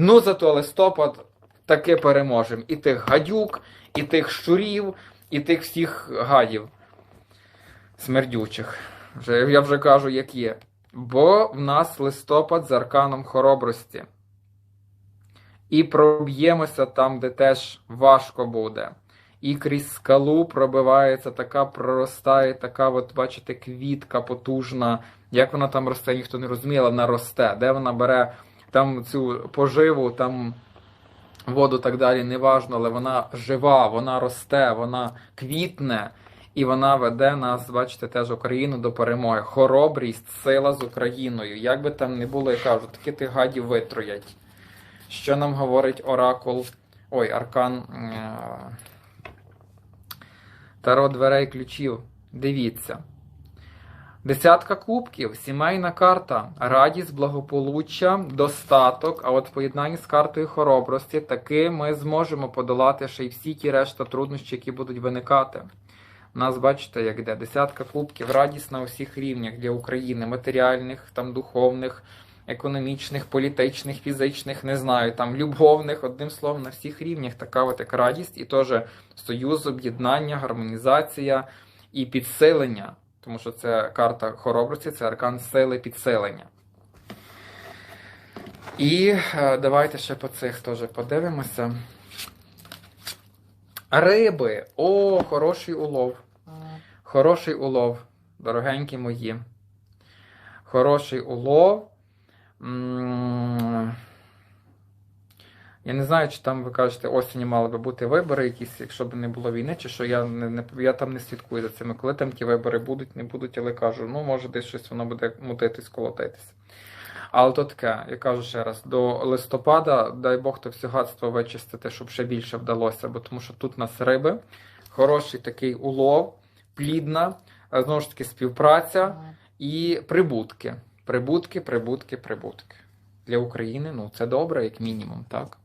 Ну, зато листопад таки переможемо. І тих гадюк, і тих щурів, і тих всіх гадів смердючих. Вже, я вже кажу, як є. Бо в нас листопад з арканом хоробрості. І проб'ємося там, де теж важко буде. І крізь скалу пробивається така, проростає така, от бачите, квітка потужна. Як вона там росте, ніхто не розуміє, але вона росте. Де вона бере там цю поживу, там воду так далі, неважно, але вона жива, вона росте, вона квітне. І вона веде нас, бачите, теж Україну до перемоги. Хоробрість, сила з Україною. Як би там не було, я кажу, таки тих гадів витроять. Що нам говорить оракул? Ой, аркан е, Таро дверей ключів. Дивіться. Десятка кубків, сімейна карта, радість, благополуччя, достаток. А от в поєднанні з картою хоробрості таки ми зможемо подолати ще й всі ті решта труднощі, які будуть виникати. У нас, бачите, як йде десятка кубків, радість на усіх рівнях для України, матеріальних, там духовних, економічних, політичних, фізичних, не знаю, там любовних, одним словом, на всіх рівнях така от як радість, і теж союз, об'єднання, гармонізація і підсилення. Тому що це карта хоробрості, це аркан сили підсилення. І е, давайте ще по цих теж подивимося. Риби. О, хороший улов. Хороший улов, дорогенькі мої. Хороший улов. Я не знаю, чи там ви кажете, осінню мали би бути вибори якісь, якщо б не було війни, чи що я не, не я там не слідкую за цими. Коли там ті вибори будуть, не будуть, але кажу, ну може десь щось воно буде мутитись, колотитись. Але то таке, я кажу ще раз, до листопада, дай Бог то все гадство вичистити, щоб ще більше вдалося, бо тому що тут у нас риби, хороший такий улов, плідна, а знову ж таки співпраця і прибутки. Прибутки, прибутки, прибутки. Для України ну це добре, як мінімум, так?